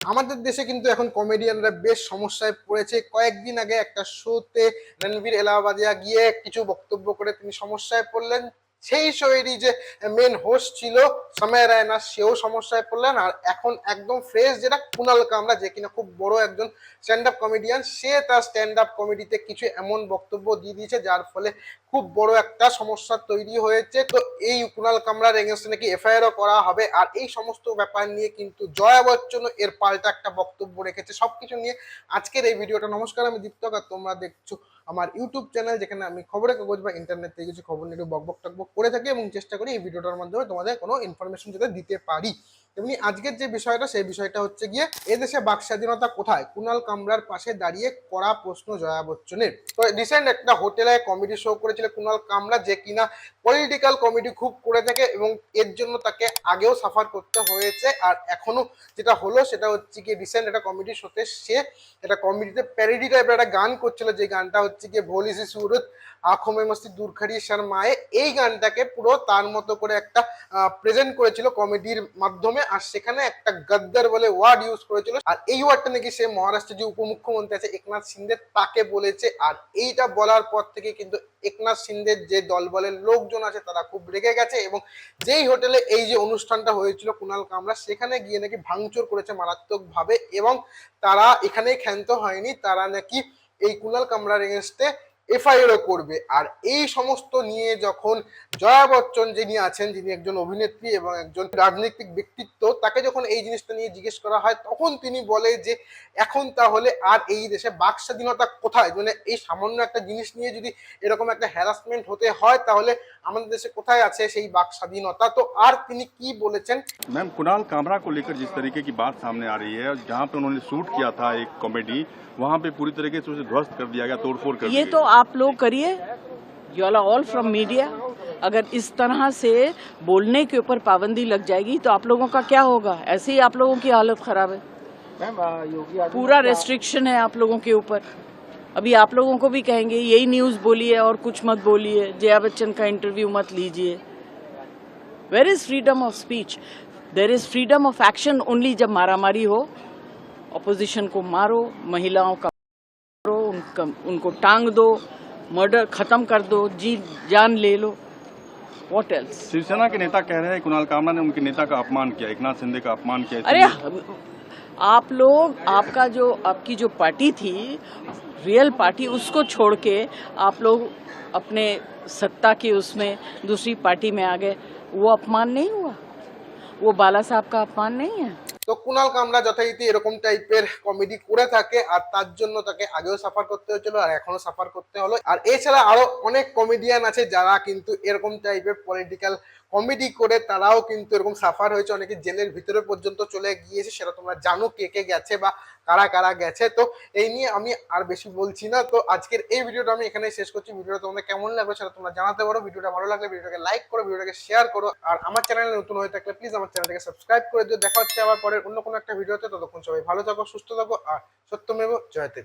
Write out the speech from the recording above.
আমাদের দেশে কিন্তু এখন কমেডিয়ানরা বেশ সমস্যায় পড়েছে। কয়েকদিন আগে একটা শোতে রণবীর এলাহাবাদিয়া গিয়ে কিছু বক্তব্য করে তিনি সমস্যায় পড়লেন। সেই শোয়েরই যে মেন হোস্ট ছিল, সময় রায়না সেও সমস্যায় পড়লেন। আর এখন একদম ফ্রেশ যেটা কুনাল কামরা যে কিনা খুব বড় একজন স্ট্যান্ড আপ কমেডিয়ান সে তার স্ট্যান্ড আপ কমেডিতে কিছু এমন বক্তব্য দিয়ে দিয়েছে, যার ফলে খুব বড় একটা সমস্যা তৈরি হয়েছে। তো এই কুনাল কামরার এগেনস্টে নাকি এফআইআরও করা হবে। আর এই সমস্ত ব্যাপার নিয়ে কিন্তু জয়া বচ্চন এর পাল্টা একটা বক্তব্য রেখেছে। সবকিছু নিয়ে আজকের এই ভিডিওটা। নমস্কার, আমি দীপ্তক। আর তোমরা দেখছ আমার ইউটিউব চ্যানেল যেখানে আমি খবরের কাগজ বা ইন্টারনেট থেকে কিছু খবর নিয়ে বকবক টকবক করে থাকি এবং চেষ্টা করি এই ভিডিওটার মাধ্যমে তোমাদের কোনো ইনফরমেশন যাতে দিতে পারি। তেমনি আজকের যে বিষয়টা, সেই বিষয়টা হচ্ছে গিয়ে, এদেশে বাক স্বাধীনতা কোথায়? কুনাল কামরার পাশে দাঁড়িয়ে করা প্রশ্ন জয়া বচ্চনের। তো রিসেন্ট একটা হোটেলে কমেডি শো করেছিল কুনাল কামরা, যে কিনা পলিটিক্যাল কমেডি খুব করে থাকে এবং এর জন্য তাকে আগেও সাফার করতে হয়েছে। আর এখনও যেটা হলো, সেটা হচ্ছে গিয়ে রিসেন্ট একটা কমেডি শোতে সে একটা কমেডিতে প্যারিডি টাইপের একটা গান করছিল। যে গানটা হচ্ছে গিয়ে ভোলিসি সুরত আঁখো মে মস্তি দূর খাড়ি শর্মায়ে। এই গানটাকে পুরো তার মতো করে একটা প্রেজেন্ট করেছিল কমেডির মাধ্যমে, আর সেখানে একটা গদ্দার বলে ওয়ার্ড ইউজ করেছিল। আর এই ওয়ার্ডটা নাকি সে মহারাষ্ট্রের যে উপমুখ্যমন্ত্রী আছে, একনাথ সিন্ধে তাকে বলেছে। আর এইটা বলার পর থেকে কিন্তু একনাথ সিন্ধের যে দলবলের লোকজন আছে, তারা খুব রেগে গেছে এবং যেই হোটেলে এই যে অনুষ্ঠানটা হয়েছিল কুনাল কামরা, সেখানে গিয়ে নাকি ভাঙচুর করেছে মারাত্মকভাবে এবং তারা এখানেই ক্ষান্ত হয়নি। তারা নাকি এই কুনাল কামরার এগেনস্টে এফআইআরও করবে। আর এই সমস্ত নিয়ে যখন জয়া বচ্চন যিনি আছেন, যিনি একজন অভিনেত্রী এবং একজন রাজনৈতিক ব্যক্তিত্ব, তাকে যখন এই জিনিসটা নিয়ে জিজ্ঞেস করা হয়, তখন তিনি বলে যে, এখন তাহলে আর এই দেশে বাক স্বাধীনতা কোথায়? মানে এই সামান্য একটা জিনিস নিয়ে যদি এরকম একটা হ্যারাসমেন্ট হতে হয়, তাহলে আমাদের দেশে কোথায় আছে সেই বাক স্বাধীনতা তো আর তিনি কি বলেছেন मैम कुणाल कामरा को लेकर जिस तरीके की बात सामने आ रही है जहां पे उन्होंने शूट किया था एक कॉमेडी वहां पे पूरी तरीके से उसे ध्वस्त कर दिया गया तोड़फोड़ कर ये दिया तो आप लोग करिए you are all from media अगर इस तरह से बोलने के ऊपर पाबंदी लग जाएगी तो आप लोगों का क्या होगा ऐसे ही आप लोगों की हालत खराब है मैम आ, योगी आदित्यनाथ पूरा का- रेस्ट्रिक्शन है आप लोगों के ऊपर अभी आप लोगों को भी कहेंगे यही न्यूज़ बोलिए और कुछ मत बोलिए। जया बच्चन का इंटरव्यू मत लीजिए। Where is freedom of speech there is freedom of action only जब मारामारी हो। ऑपोजिशन को मारो महिलाओं का मारो उनका उनको टांग दो मर्डर खत्म कर दो जी जान ले लो। वॉट एल्स शिवसेना के नेता कह रहे हैं कुणाल कामरा ने उनके नेता का अपमान किया एक नाथ शिंदे का अपमान किया। अरे आप लोग आपका जो आपकी जो पार्टी थी रियल पार्टी उसको छोड़ के आप लोग अपने सत्ता की उसमें दूसरी पार्टी में आ गए वो अपमान नहीं हुआ वो बाला साहब का अपमान नहीं है তো কুনাল কামরা যথারীতি এরকম টাইপের কমেডি করে থাকে আর তার জন্য তাকে আগেও সাফার করতে হয়েছিল আর এখনো সাফার করতে হলো আর এছাড়া আরো অনেক কমেডিয়ান আছে যারা কিন্তু এরকম টাইপের পলিটিক্যাল কমেডি করে তারাও কিন্তু এরকম সাফার হয়েছে। অনেকে জেলের ভিতরে পর্যন্ত চলে গিয়েছে, সেটা তোমরা জানো কে কে গেছে বা কারা কারা গেছে। তো এই নিয়ে আমি আর বেশি বলছি না। তো আজকের এই ভিডিওটা আমি এখানে শেষ করছি। ভিডিওটা তোমাদের কেমন লাগল সেটা তোমরা জানাতে পারো। ভিডিওটা ভালো লাগলে ভিডিওটাকে লাইক করো, ভিডিওটাকে শেয়ার করো। আর আমার চ্যানেলে নতুন হয়ে থাকলে প্লিজ আমার চ্যানেলটাকে সাবস্ক্রাইব করে দিও। দেখা হচ্ছে আবার পরের অন্য কোনো একটা ভিডিওতে। ততক্ষণ সবাই ভালো থাকো, সুস্থ থাকো। আর সত্যমেব জয়তে